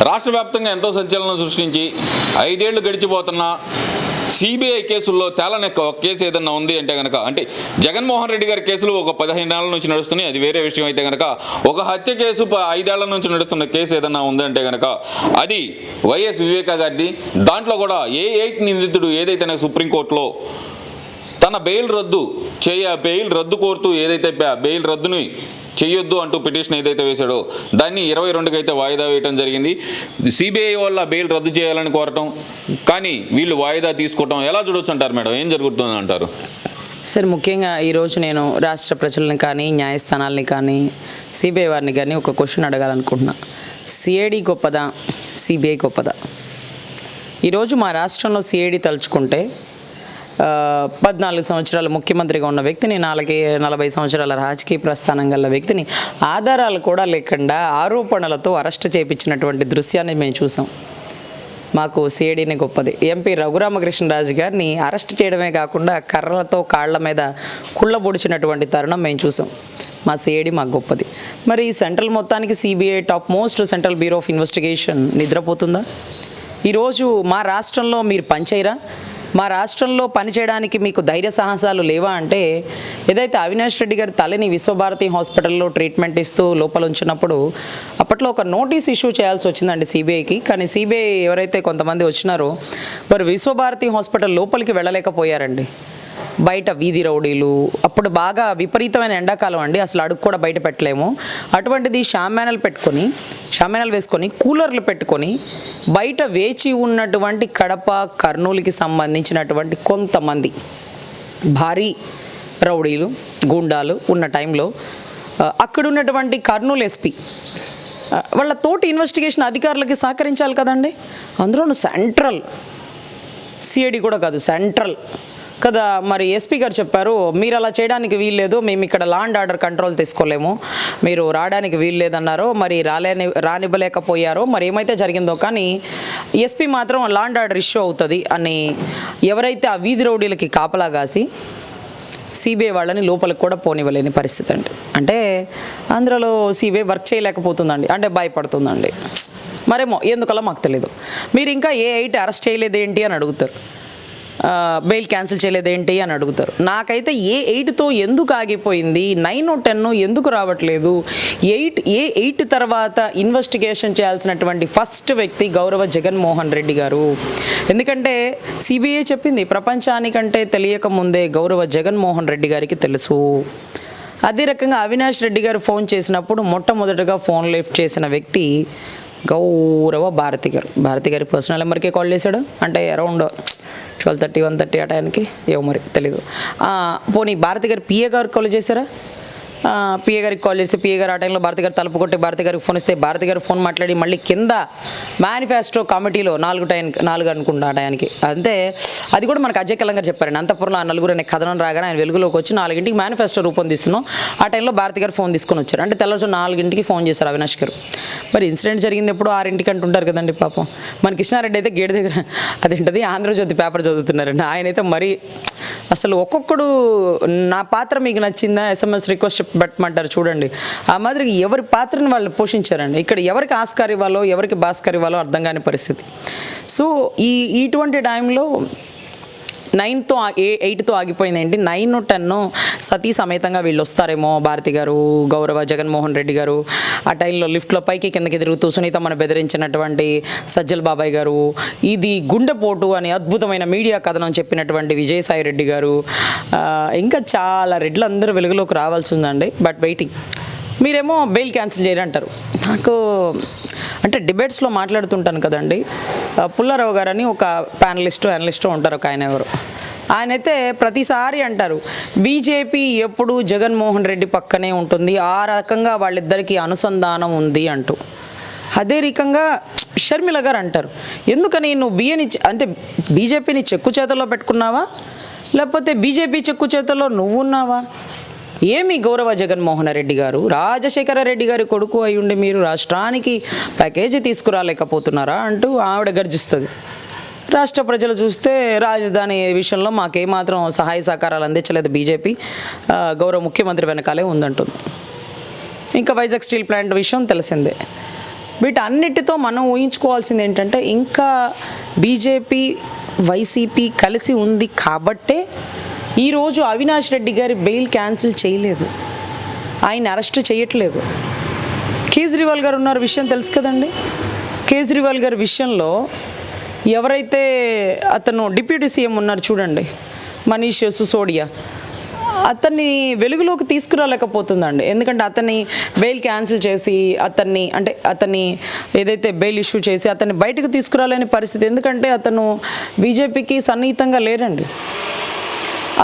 రాష్ట్ర వ్యాప్తంగా ఎంతో సంచలనం సృష్టించి ఐదేళ్ళు గడిచిపోతున్న సిబిఐ కేసుల్లో తేలని ఒక కేసు ఏదన్నా ఉంది అంటే కనుక అంటే జగన్మోహన్ రెడ్డి గారి కేసులు ఒక పదిహేను నెలల నుంచి నడుస్తున్నాయి అది వేరే విషయం అయితే కనుక ఒక హత్య కేసు ప- ఐదేళ్ళ నుంచి నడుస్తున్న కేసు ఏదన్నా ఉంది అంటే కనుక అది వైఎస్ వివేకా గారిది. దాంట్లో కూడా ఏ ఎయిట్ నిందితుడు ఏదైతే సుప్రీంకోర్టులో తన బెయిల్ రద్దు చేయ బెయిల్ రద్దు కోరుతూ ఏదైతే బెయిల్ రద్దుని చేయొద్దు అంటూ పిటిషన్ ఏదైతే వేశాడో దాన్ని ఇరవై రెండుకి అయితే వాయిదా వేయడం జరిగింది. సిబిఐ వల్ల బెయిల్ రద్దు చేయాలని కోరటం కానీ వీళ్ళు వాయిదా తీసుకోవటం ఎలా చూడొచ్చు అంటారు మేడం? ఏం జరుగుతుంది అంటారు? సార్ ముఖ్యంగా ఈరోజు నేను రాష్ట్ర ప్రజలను కానీ న్యాయస్థానాలని కానీ సిబిఐ వారిని కానీ ఒక క్వశ్చన్ అడగాలనుకుంటున్నా. సిఐడి గొప్పదా? సిబిఐ గొప్పదా? ఈరోజు మా రాష్ట్రంలో సిఐడి తలుచుకుంటే పద్నాలుగు సంవత్సరాలు ముఖ్యమంత్రిగా ఉన్న వ్యక్తిని నాలుగు నలభై సంవత్సరాల రాజకీయ ప్రస్థానం గల వ్యక్తిని ఆధారాలు కూడా లేకుండా ఆరోపణలతో అరెస్ట్ చేపించినటువంటి దృశ్యాన్ని మేము చూసాం. మాకు సిఐడిని గొప్పది. ఎంపీ రఘురామకృష్ణరాజు గారిని అరెస్ట్ చేయడమే కాకుండా కర్రలతో కాళ్ళ మీద కుళ్ళబొడిచినటువంటి తరుణం మేము చూసాం. మా సిఐడి మాకు గొప్పది. మరి సెంట్రల్ మొత్తానికి CBI top most central bureau of investigation నిద్రపోతుందా? ఈరోజు మా రాష్ట్రంలో మీరు పనిచేయరా? మా రాష్ట్రంలో పనిచేయడానికి మీకు ధైర్య సాహసాలు లేవా అంటే ఏదైతే అవినాష్ రెడ్డి గారి తల్లిని విశ్వభారతి హాస్పిటల్లో ట్రీట్మెంట్ ఇస్తూ లోపల ఉంచినప్పుడు అప్పట్లో ఒక నోటీస్ ఇష్యూ చేయాల్సి వచ్చిందండి సిబిఐకి. కానీ సిబిఐ ఎవరైతే కొంతమంది వచ్చినారో వారు విశ్వభారతి హాస్పిటల్ లోపలికి వెళ్ళలేకపోయారండి. బయట వీధి రౌడీలు అప్పుడు బాగా విపరీతమైన ఎండాకాలం అండి అసలు అడుగు కూడా బయట పెట్టలేము. అటువంటిది షామ్యానలు పెట్టుకొని షామ్యానలు వేసుకొని కూలర్లు పెట్టుకొని బయట వేచి ఉన్నటువంటి కడప కర్నూలుకి సంబంధించినటువంటి కొంతమంది భారీ రౌడీలు గూండాలు ఉన్న టైంలో అక్కడ ఉన్నటువంటి కర్నూలు ఎస్పీ వాళ్ళ తోటి ఇన్వెస్టిగేషన్ అధికారులకి సహకరించాలి కదండి. అందులోనూ సెంట్రల్ సిఐడి కూడా కాదు సెంట్రల్. కదా మరి ఎస్పీ గారు చెప్పారు మీరు అలా చేయడానికి వీల్లేదు మేము ఇక్కడ లా అండ్ ఆర్డర్ కంట్రోల్ తీసుకోలేము. మీరు రావడానికి వీల్లేదన్నారు మరి రాలేని రానివ్వలేకపోయారో మరి ఏమైతే జరిగిందో కానీ ఎస్పీ మాత్రం లా అండ్ ఆర్డర్ ఇష్యూ అవుతుంది అని ఎవరైతే ఆ వీధి రౌడీలకి కాపలా కాసి సిబిఐ వాళ్ళని లోపలికి కూడా పోనివ్వలేని పరిస్థితి అండి. అంటే ఆంధ్రలో సిబిఐ వర్క్ చేయలేకపోతుందండి అంటే భయపడుతుందండి. మరేమో ఎందుకలా మాకు తెలియదు మీరు ఇంకా ఏ ఎయిట్ అరెస్ట్ చేయలేదేంటి అని అడుగుతారు. బెయిల్ క్యాన్సిల్ చేయలేదేంటి అని అడుగుతారు. నాకైతే ఏ ఎయిట్తో ఎందుకు ఆగిపోయింది నైన్ టెన్ ఎందుకు రావట్లేదు ఎయిట్ ఏ ఎయిట్ తర్వాత ఇన్వెస్టిగేషన్ చేయాల్సినటువంటి ఫస్ట్ వ్యక్తి గౌరవ జగన్మోహన్ రెడ్డి గారు. ఎందుకంటే సిబిఐ చెప్పింది ప్రపంచానికంటే తెలియక ముందే గౌరవ జగన్మోహన్ రెడ్డి గారికి తెలుసు. అదే రకంగా అవినాష్ రెడ్డి గారు ఫోన్ చేసినప్పుడు మొట్టమొదటగా ఫోన్ లిఫ్ట్ చేసిన వ్యక్తి గౌరవ భారతి గారు. భారతి గారి పర్సనల్ నెంబర్కే కాల్ చేశాడు? అంటే around twelve thirty one thirty ఆ టైంకి ఏమో మరి తెలీదు. పోనీ భారతి గారు పిఏ గారు కాల్ చేశారా? పిఏ గారికి కాల్ చేస్తే పిఏ గారు ఆ టైంలో భారతి గారు తలుపు కొట్టి భారతి గారికి ఫోన్ ఇస్తే భారతి గారు ఫోన్ మాట్లాడి మళ్ళీ కింద మేనిఫెస్టో కమిటీలో నాలుగు టైం నాలుగు అనుకుంటా ఆ టైంకి. అంతే అది కూడా మనకు అజయ్ కల్లం గారు చెప్పారండి. అంతపురంలో ఆ నలుగురు అనే కథనం రాగానే ఆయన వెలుగులోకి వచ్చి నాలుగింటికి మేనిఫెస్టో రూపొందిస్తున్నాం ఆ టైంలో భారతి గారు ఫోన్ తీసుకొని వచ్చారు. అంటే తెల్లవారు నాలుగింటికి ఫోన్ చేశారు అవినాష్ గారు. మరి ఇన్సిడెంట్ జరిగింది ఎప్పుడు ఆరింటికి అంటుంటారు కదండి పాపం. మన కృష్ణారెడ్డి అయితే గేట్ దగ్గర అదేంటది? ఆంధ్రజ్యోతి పేపర్ చదువుతున్నారండి. ఆయన అయితే మరి అసలు ఒక్కొక్కడు నా పాత్ర మీకు నచ్చిందా? ఎస్ఎంఎస్ రిక్వెస్ట్ పెట్టమంటారు చూడండి. ఆ మాదిరిగా ఎవరి పాత్రని వాళ్ళు పోషించారండి? ఇక్కడ ఎవరికి ఆస్కార్ ఇవ్వాలో ఎవరికి భాస్కర్ ఇవ్వాలో అర్థం కాని పరిస్థితి. సో ఈ ఇటువంటి టైంలో నైన్తో ఏ ఎయిట్తో ఆగిపోయింది ఏంటి నైన్ టెన్ సతీ సమేతంగా వీళ్ళు వస్తారేమో భారతి గారు గౌరవ జగన్మోహన్ రెడ్డి గారు. ఆ టైంలో లిఫ్ట్లో పైకి కిందకి తిరుగుతూ సునీత బెదిరించినటువంటి సజ్జల్ బాబాయ్ గారు ఇది గుండెపోటు అని అద్భుతమైన మీడియా కథనం చెప్పినటువంటి విజయసాయి రెడ్డి గారు ఇంకా చాలా రెడ్లు అందరూ వెలుగులోకి రావాల్సి ఉందండి బట్ వెయిటింగ్. మీరేమో బెయిల్ క్యాన్సిల్ చేయరు అంటారు. నాకు అంటే డిబేట్స్లో మాట్లాడుతుంటాను కదండి. పుల్లారావు గారని ఒక ప్యానలిస్టు అనలిస్టు ఉంటారు ఒక ఆయన ఎవరు. ఆయనైతే ప్రతిసారి అంటారు బీజేపీ ఎప్పుడు జగన్మోహన్ రెడ్డి పక్కనే ఉంటుంది ఆ రకంగా వాళ్ళిద్దరికీ అనుసంధానం ఉంది అంటూ. అదే రకంగా షర్మిల గారు అంటారు ఎందుకని నువ్వు బియ్యని అంటే బీజేపీని చెక్కు చేతల్లో పెట్టుకున్నావా? లేకపోతే బీజేపీ చెక్కు చేతల్లో నువ్వున్నావా? ఏమి గౌరవ జగన్మోహన్ రెడ్డి గారు? రాజశేఖర రెడ్డి గారి కొడుకు అయి ఉండి మీరు రాష్ట్రానికి ప్యాకేజీ తీసుకురాలేకపోతున్నారా అంటూ ఆవిడ గర్జిస్తుంది. రాష్ట్ర ప్రజలు చూస్తే రాజధాని విషయంలో మాకేమాత్రం సహాయ సహకారాలు అందించలేదు బీజేపీ. గౌరవ ముఖ్యమంత్రి వెనకాలే ఉందంటుంది. ఇంకా వైజాగ్ స్టీల్ ప్లాంట్ విషయం తెలిసిందే. వీటన్నిటితో మనం ఊహించుకోవాల్సింది ఏంటంటే ఇంకా బీజేపీ వైసీపీ కలిసి ఉంది కాబట్టే ఈరోజు అవినాష్ రెడ్డి గారి బెయిల్ క్యాన్సిల్ చేయలేదు. ఆయన అరెస్ట్ చేయట్లేదు. కేజ్రీవాల్ గారు ఉన్నారు విషయం తెలుసు కదండి? కేజ్రీవాల్ గారి విషయంలో ఎవరైతే అతను డిప్యూటీ సీఎం ఉన్నారు చూడండి మనీష్ సుసోడియా అతన్ని వెలుగులోకి తీసుకురాలేకపోతుందండి. ఎందుకంటే అతన్ని బెయిల్ క్యాన్సిల్ చేసి అతన్ని అంటే అతన్ని ఏదైతే బెయిల్ ఇష్యూ చేసి అతన్ని బయటకు తీసుకురాలేని పరిస్థితి. ఎందుకంటే అతను బీజేపీకి సన్నిహితంగా లేరండి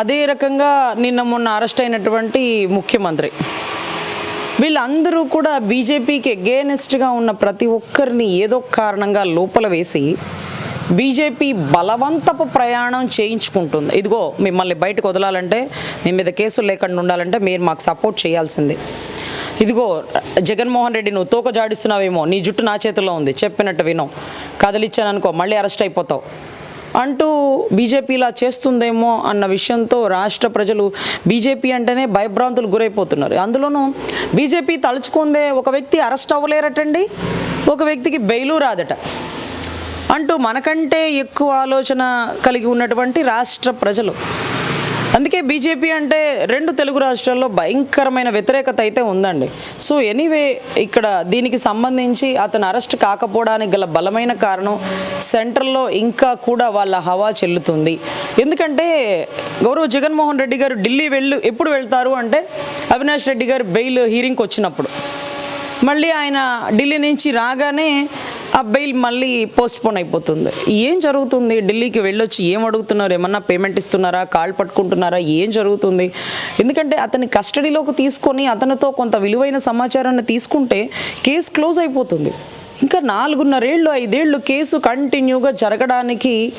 అదే రకంగా నిన్న మొన్న అరెస్ట్ అయినటువంటి ముఖ్యమంత్రి. వీళ్ళందరూ కూడా బీజేపీకి ఎగేనెస్ట్గా ఉన్న ప్రతి ఒక్కరిని ఏదో కారణంగా లోపల వేసి బీజేపీ బలవంతపు ప్రయాణం చేయించుకుంటుంది. ఇదిగో మిమ్మల్ని బయటకు వదలాలంటే మీ మీద కేసులు లేకుండా ఉండాలంటే మీరు మాకు సపోర్ట్ చేయాల్సిందే. ఇదిగో జగన్మోహన్ రెడ్డి నువ్వు తోక జాడిస్తున్నావేమో నీ జుట్టు నా చేతిలో ఉంది చెప్పినట్టు వినో. కదిలిచ్చాననుకో మళ్ళీ అరెస్ట్ అయిపోతావు. అంటూ బీజేపీ ఇలా చేస్తుందేమో అన్న విషయంతో రాష్ట్ర ప్రజలు బీజేపీ అంటేనే భయభ్రాంతులు గురైపోతున్నారు. అందులోనూ బీజేపీ తలుచుకుందే ఒక వ్యక్తి అరెస్ట్ అవ్వలేరటండి? ఒక వ్యక్తికి బెయిలు రాదట. అంటూ మనకంటే ఎక్కువ ఆలోచన కలిగి ఉన్నటువంటి రాష్ట్ర ప్రజలు అందుకే బీజేపీ అంటే రెండు తెలుగు రాష్ట్రాల్లో భయంకరమైన వ్యతిరేకత అయితే ఉందండి. సో ఎనీవే ఇక్కడ దీనికి సంబంధించి అతను అరెస్ట్ కాకపోవడానికి గల బలమైన కారణం సెంట్రల్లో ఇంకా కూడా వాళ్ళ హవా చెల్లుతుంది. ఎందుకంటే గౌరవ జగన్మోహన్ రెడ్డి గారు ఢిల్లీ వెళ్ళు ఎప్పుడు వెళ్తారు అంటే అవినాష్ రెడ్డి గారు బెయిల్ హీరింగ్కి వచ్చినప్పుడు. మళ్ళీ ఆయన ఢిల్లీ నుంచి రాగానే ఆ బెయిల్ మళ్ళీ పోస్ట్పోన్ అయిపోతుంది. ఏం జరుగుతుంది? ఢిల్లీకి వెళ్ళొచ్చి ఏం అడుగుతున్నారు? ఏమన్నా పేమెంట్ ఇస్తున్నారా? కాళ్ళు పట్టుకుంటున్నారా? ఏం జరుగుతుంది? ఎందుకంటే అతని కస్టడీలోకి తీసుకొని అతనితో కొంత విలువైన సమాచారాన్ని తీసుకుంటే కేసు క్లోజ్ అయిపోతుంది. ఇంకా నాలుగున్నరేళ్ళు ఐదేళ్ళు కేసు కంటిన్యూగా జరగడానికి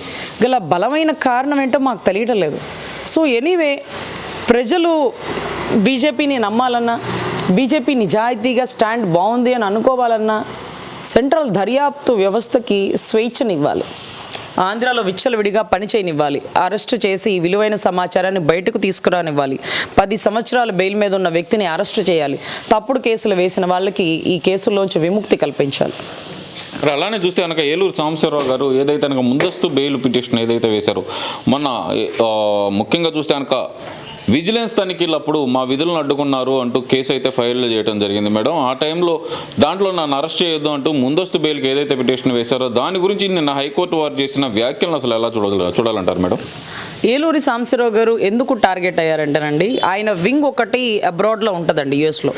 గల బలమైన కారణం ఏంటో మాకు తెలియటం లేదు. సో ఎనీవే ప్రజలు బీజేపీని నమ్మాలన్నా బీజేపీ నిజాయితీగా స్టాండ్ బాగుంది అని అనుకోవాలన్నా సెంట్రల్ దర్యాప్తు వ్యవస్థకి స్వేచ్ఛనివ్వాలి. ఆంధ్రాలో విచ్చలవిడిగా పనిచేయనివ్వాలి. అరెస్ట్ చేసి విలువైన సమాచారాన్ని బయటకు తీసుకురానివ్వాలి. పది సంవత్సరాల బెయిల్ మీద ఉన్న వ్యక్తిని అరెస్ట్ చేయాలి. తప్పుడు కేసులు వేసిన వాళ్ళకి ఈ కేసుల్లోంచి విముక్తి కల్పించాలి. మరి అలానే చూస్తే కనుక ఏలూరు సాంబశివరావు గారు ఏదైతే కనుక ముందస్తు బెయిల్ పిటిషన్ ఏదైతే వేశారో మొన్న ముఖ్యంగా చూస్తే కనుక విజిలెన్స్ తనిఖీలప్పుడు మా విధులను అడ్డుకున్నారు అంటూ కేసు అయితే ఫైల్ చేయడం జరిగింది మేడం. ఆ టైంలో దాంట్లో నన్ను అరెస్ట్ చేయొద్దు అంటూ ముందస్తు బెయిల్కి ఏదైతే పిటిషన్ వేశారో దాని గురించి నిన్న హైకోర్టు వారు చేసిన వ్యాఖ్యలను అసలు ఎలా చూడాలి చూడాలంటారు మేడం? ఏలూరి సాంశీరావు గారు ఎందుకు టార్గెట్ అయ్యారంటేనండి ఆయన వింగ్ ఒకటి అబ్రాడ్లో ఉంటుందండి యుఎస్లో.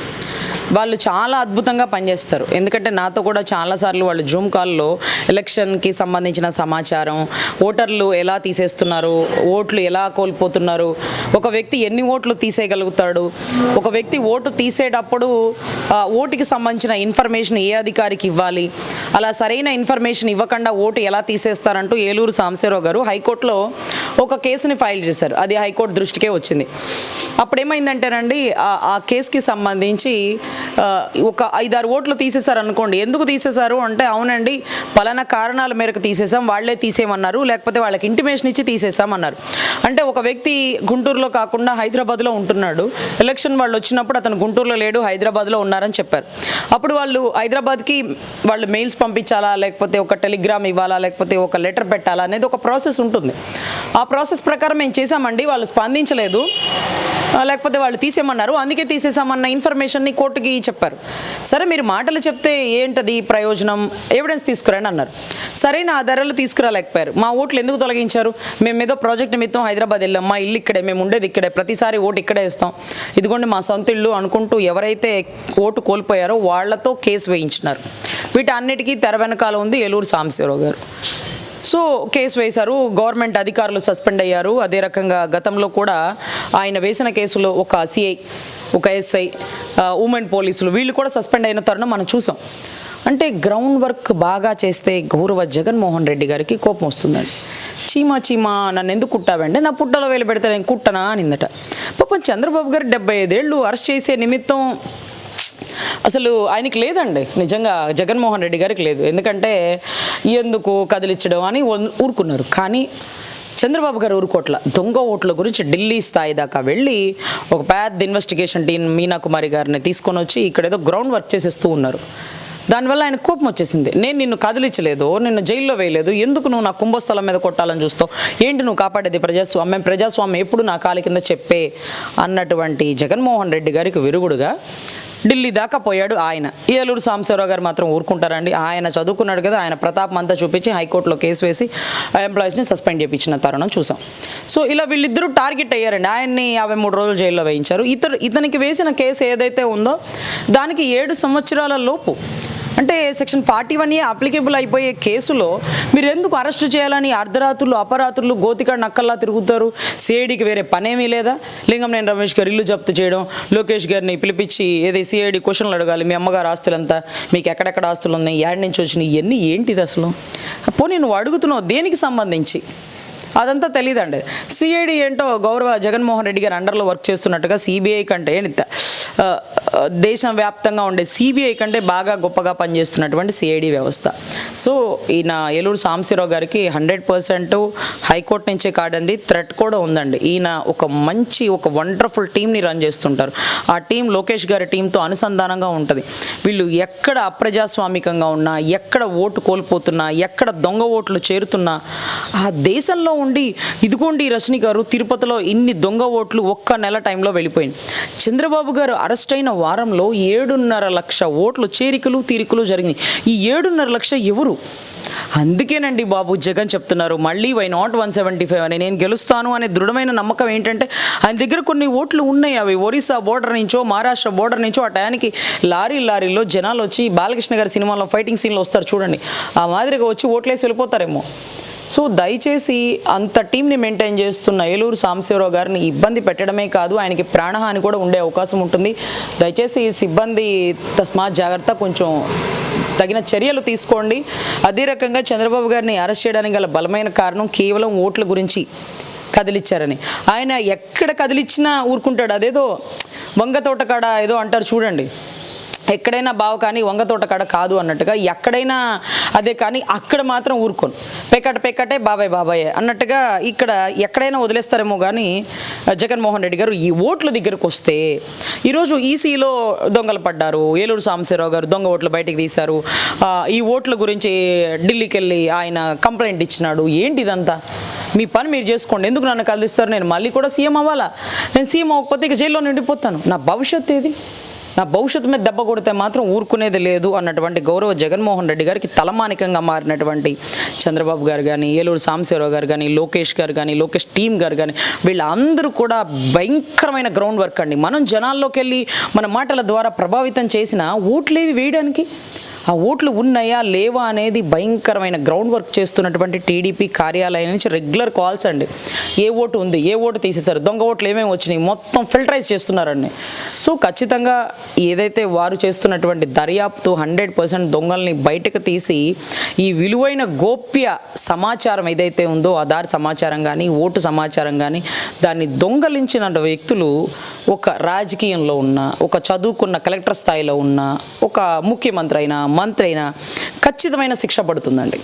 వాళ్ళు చాలా అద్భుతంగా పనిచేస్తారు. ఎందుకంటే నాతో కూడా చాలాసార్లు వాళ్ళు జూమ్ కాల్లో ఎలక్షన్కి సంబంధించిన సమాచారం ఓటర్లు ఎలా తీసేస్తున్నారు ఓట్లు ఎలా కోల్పోతున్నారు ఒక వ్యక్తి ఎన్ని ఓట్లు తీసేయగలుగుతాడు ఒక వ్యక్తి ఓటు తీసేటప్పుడు ఓటుకి సంబంధించిన ఇన్ఫర్మేషన్ ఏ అధికారికి ఇవ్వాలి అలా సరైన ఇన్ఫర్మేషన్ ఇవ్వకుండా ఓటు ఎలా తీసేస్తారంటూ ఏలూరు సాంబశివరావు గారు హైకోర్టులో ఒక కేసుని ఫైల్ చేశారు. అది హైకోర్టు దృష్టికే వచ్చింది. అప్పుడు ఏమైందంటేనండి ఆ- ఆ కేసుకి సంబంధించి ఒక ఐదారు ఓట్లు తీసేశారు అనుకోండి ఎందుకు తీసేశారు? అంటే అవునండి పలానా కారణాల మేరకు తీసేసాం వాళ్ళే తీసేయమన్నారు లేకపోతే వాళ్ళకి ఇంటిమేషన్ ఇచ్చి తీసేసామన్నారు అంటే ఒక వ్యక్తి గుంటూరులో కాకుండా హైదరాబాద్లో ఉంటున్నాడు. ఎలక్షన్ వాళ్ళు వచ్చినప్పుడు అతను గుంటూరులో లేడు హైదరాబాద్లో ఉన్నారని చెప్పారు. అప్పుడు వాళ్ళు హైదరాబాద్కి వాళ్ళు మెయిల్స్ పంపించాలా లేకపోతే ఒక టెలిగ్రామ్ ఇవ్వాలా లేకపోతే ఒక లెటర్ పెట్టాలా అనేది ఒక ప్రాసెస్ ఉంటుంది. ఆ ప్రాసెస్ ప్రకారం మేము చేసామండి వాళ్ళు స్పందించలేదు. లేకపోతే వాళ్ళు తీసేయమన్నారు. అందుకే తీసేసామన్న ఇన్ఫర్మేషన్ని కోర్టుకి చెప్పారు. సరే మీరు మాటలు చెప్తే ఏంటది ప్రయోజనం? ఎవిడెన్స్ తీసుకురండి అన్నారు. సరైన ఆధారాలు తీసుకురాలేకపోయారు. మా ఓట్లు ఎందుకు తొలగించారు? మేము ఏదో ప్రాజెక్ట్ నిమిత్తం హైదరాబాద్ వెళ్ళాం. మా ఇల్లు ఇక్కడే మేము ఉండేది ఇక్కడే. ప్రతిసారి ఓటు ఇక్కడే ఇస్తాం ఇదిగోండి మా సొంత ఇల్లు అనుకుంటూ ఎవరైతే ఓటు కోల్పోయారో వాళ్ళతో కేసు వేయించినారు. వీటన్నిటికీ తెర వెనకాల ఉంది ఏలూరు సాంబశివరావు గారు. సో కేసు వేశారు. గవర్నమెంట్ అధికారులు సస్పెండ్ అయ్యారు. అదే రకంగా గతంలో కూడా ఆయన వేసిన కేసులో ఒక సిఐ ఒక ఎస్ఐ ఉమెన్ పోలీసులు వీళ్ళు కూడా సస్పెండ్ అయిన తరుణం మనం చూసాం. అంటే గ్రౌండ్ వర్క్ బాగా చేస్తే గౌరవ జగన్మోహన్ రెడ్డి గారికి కోపం వస్తుందండి. చీమా చీమా నన్ను ఎందుకు కుట్టావండి? నా పుట్టలో వేలు పెడితే నేను కుట్టనా? అనిందట. పాపం చంద్రబాబు గారు డెబ్బై ఐదేళ్ళు అరెస్ట్ చేసే నిమిత్తం అసలు ఆయనకి లేదండి. నిజంగా జగన్మోహన్ రెడ్డి గారికి లేదు. ఎందుకంటే ఎందుకు కదిలించడం అని ఊరుకున్నారు. కానీ చంద్రబాబు గారు ఊరుకోట్ల. దొంగ ఓట్ల గురించి ఢిల్లీ స్థాయి దాకా వెళ్ళి ఒక పెద్ద ఇన్వెస్టిగేషన్ టీం మీనాకుమారి గారిని తీసుకొని వచ్చి ఇక్కడ ఏదో గ్రౌండ్ వర్క్ చేసేస్తూ ఉన్నారు. దానివల్ల ఆయన కోపం వచ్చేసింది. నేను నిన్ను కదిలించలేదు నిన్ను జైల్లో వేయలేదు ఎందుకు నువ్వు నా కుంభస్థలం మీద కొట్టాలని చూస్తావు? ఏంటి నువ్వు కాపాడేది ప్రజాస్వామ్యం? ప్రజాస్వామ్యం ఎప్పుడు నా కాలి కింద చెప్పే? అన్నటువంటి జగన్మోహన్ రెడ్డి గారికి విరుగుడుగా ఢిల్లీ దాకా పోయాడు ఆయన. ఏలూరు సాంబశివరావు గారు మాత్రం ఊరుకుంటారండి. ఆయన చదువుకున్నాడు కదా ఆయన ప్రతాపం అంతా చూపించి హైకోర్టులో కేసు వేసి ఆ ఎంప్లాయీస్ని సస్పెండ్ చేయించిన తరుణం చూసాం. సో ఇలా వీళ్ళిద్దరూ టార్గెట్ అయ్యారండి. ఆయన్ని యాభై మూడు రోజులు జైల్లో వేయించారు. ఇతరు ఇతనికి వేసిన కేసు ఏదైతే ఉందో దానికి ఏడు సంవత్సరాల లోపు అంటే section forty one A applicable అయిపోయే కేసులో మీరు ఎందుకు అరెస్ట్ చేయాలని అర్ధరాత్రులు అపరాత్రులు గోతికాడ నక్కల్లా తిరుగుతారు? సిఐడికి వేరే పనేమీ లేదా? లింగం నేను రమేష్ గారు ఇల్లు జప్తు చేయడం లోకేష్ గారిని పిలిపించి ఏదో సిఐడి క్వశ్చన్లు అడగాలి మీ అమ్మగారు ఆస్తులంతా మీకు ఎక్కడెక్కడ ఆస్తులు ఉన్నాయి యాడ్ నుంచి వచ్చినాయి ఇవన్నీ ఏంటిది అసలు? పోనీ నువ్వు అడుగుతున్నావు దేనికి సంబంధించి? అదంతా తెలియదండి సిఐడి ఏంటో గౌరవ జగన్మోహన్ రెడ్డి గారు అండర్లో వర్క్ చేస్తున్నట్టుగా సిబిఐ కంటే ఏంటి దేశం వ్యాప్తంగా ఉండే సిబిఐ కంటే బాగా గొప్పగా పనిచేస్తున్నటువంటి సిఐడి వ్యవస్థ. సో ఈయన ఏలూరు సాంశీరావు గారికి హండ్రెడ్ పర్సెంట్ హైకోర్టు నుంచే కాదండి థ్రెట్ కూడా ఉందండి. ఈయన ఒక మంచి ఒక వండర్ఫుల్ టీంని రన్ చేస్తుంటారు. ఆ టీం లోకేష్ గారి టీంతో అనుసంధానంగా ఉంటుంది. వీళ్ళు ఎక్కడ అప్రజాస్వామికంగా ఉన్నా ఎక్కడ ఓటు కోల్పోతున్నా ఎక్కడ దొంగ ఓట్లు చేరుతున్నా ఆ దేశంలో ఉండి ఇదిగోండి రజనీ గారు తిరుపతిలో ఇన్ని దొంగ ఓట్లు ఒక్క నెల టైంలో వెళ్ళిపోయింది. చంద్రబాబు గారు అరెస్ట్ అయిన వారంలో ఏడున్నర లక్ష ఓట్లు చేరికలు తీరికలు జరిగినాయి. ఈ ఏడున్నర లక్ష ఎవరు? అందుకేనండి బాబు జగన్ చెప్తున్నారు మళ్ళీ why not one seventy five అని నేను గెలుస్తాను అనే దృఢమైన నమ్మకం ఏంటంటే ఆయన దగ్గర కొన్ని ఓట్లు ఉన్నాయి. అవి ఒరిస్సా బోర్డర్ నుంచో మహారాష్ట్ర బోర్డర్ నుంచో ఆ టయానికి లారీ లారీలో జనాలు వచ్చి బాలకృష్ణ గారి సినిమాలో ఫైటింగ్ సీన్లో వస్తారు చూడండి. ఆ మాదిరిగా వచ్చి ఓట్లేసి వెళ్ళిపోతారేమో. సో దయచేసి అంత టీంని మెయింటైన్ చేస్తున్న ఏలూరు సాంబశివరావు గారిని ఇబ్బంది పెట్టడమే కాదు ఆయనకి ప్రాణహాని కూడా ఉండే అవకాశం ఉంటుంది. దయచేసి ఈ సిబ్బంది తస్మాత్ జాగ్రత్త కొంచెం తగిన చర్యలు తీసుకోండి. అదే రకంగా చంద్రబాబు గారిని అరెస్ట్ చేయడానికి గల బలమైన కారణం కేవలం ఓట్ల గురించి కదిలిచ్చారని. ఆయన ఎక్కడ కదిలిచ్చినా ఊరుకుంటాడు. అదేదో వంగ తోట కాడ ఏదో అంటారు చూడండి. ఎక్కడైనా బావ కానీ వంగ తోట కాడ కాదు అన్నట్టుగా ఎక్కడైనా అదే కానీ అక్కడ మాత్రం ఊరుకోను. పెక్కట పెక్కటే బాబాయ్ బాబాయ్ అన్నట్టుగా ఇక్కడ ఎక్కడైనా వదిలేస్తారేమో కానీ జగన్మోహన్ రెడ్డి గారు ఈ ఓట్ల దగ్గరకు వస్తే ఈరోజు ఈసీలో దొంగలు పడ్డారు ఏలూరు సాంబశివరావు గారు దొంగ ఓట్లు బయటకు తీశారు ఈ ఓట్ల గురించి ఢిల్లీకి వెళ్ళి ఆయన కంప్లైంట్ ఇచ్చినాడు ఏంటి ఇదంతా మీ పని మీరు చేసుకోండి ఎందుకు నన్ను కదిలిస్తారు? నేను మళ్ళీ కూడా సీఎం అవ్వాలా? నేను సీఎం అవ్వకపోతే ఇక జైల్లో నిండిపోతాను. నా భవిష్యత్తు ఏది? నా భవిష్యత్తు మీద దెబ్బ కొడితే మాత్రం ఊరుకునేది లేదు అన్నటువంటి గౌరవ జగన్మోహన్ రెడ్డి గారికి తలమానికంగా మారినటువంటి చంద్రబాబు గారు కానీ ఏలూరు సాంబశివరావు గారు కానీ లోకేష్ గారు కానీ లోకేష్ టీం గారు కానీ వీళ్ళందరూ కూడా భయంకరమైన గ్రౌండ్ వర్క్ అండి. మనం జనాల్లోకి వెళ్ళి మన మాటల ద్వారా ప్రభావితం చేసిన ఓట్లేవి వేయడానికి? ఆ ఓట్లు ఉన్నాయా లేవా అనేది భయంకరమైన గ్రౌండ్ వర్క్ చేస్తున్నటువంటి టీడీపీ కార్యాలయం నుంచి రెగ్యులర్ కాల్స్ అండి. ఏ ఓటు ఉంది ఏ ఓటు తీసేశారు దొంగ ఓట్లు ఏమేమి వచ్చినాయి మొత్తం ఫిల్టరైజ్ చేస్తున్నారండి. సో ఖచ్చితంగా ఏదైతే వారు చేస్తున్నటువంటి దర్యాప్తు హండ్రెడ్ పర్సెంట్ దొంగల్ని బయటకు తీసి ఈ విలువైన గోప్య సమాచారం ఏదైతే ఉందో ఆధార్ సమాచారం కానీ ఓటు సమాచారం కానీ దాన్ని దొంగలించిన వ్యక్తులు ఒక రాజకీయంలో ఉన్న ఒక చదువుకున్న కలెక్టర్ స్థాయిలో ఉన్న ఒక ముఖ్యమంత్రి అయినా మంత్రి అయినా ఖచ్చితమైన శిక్ష పడుతుందండి.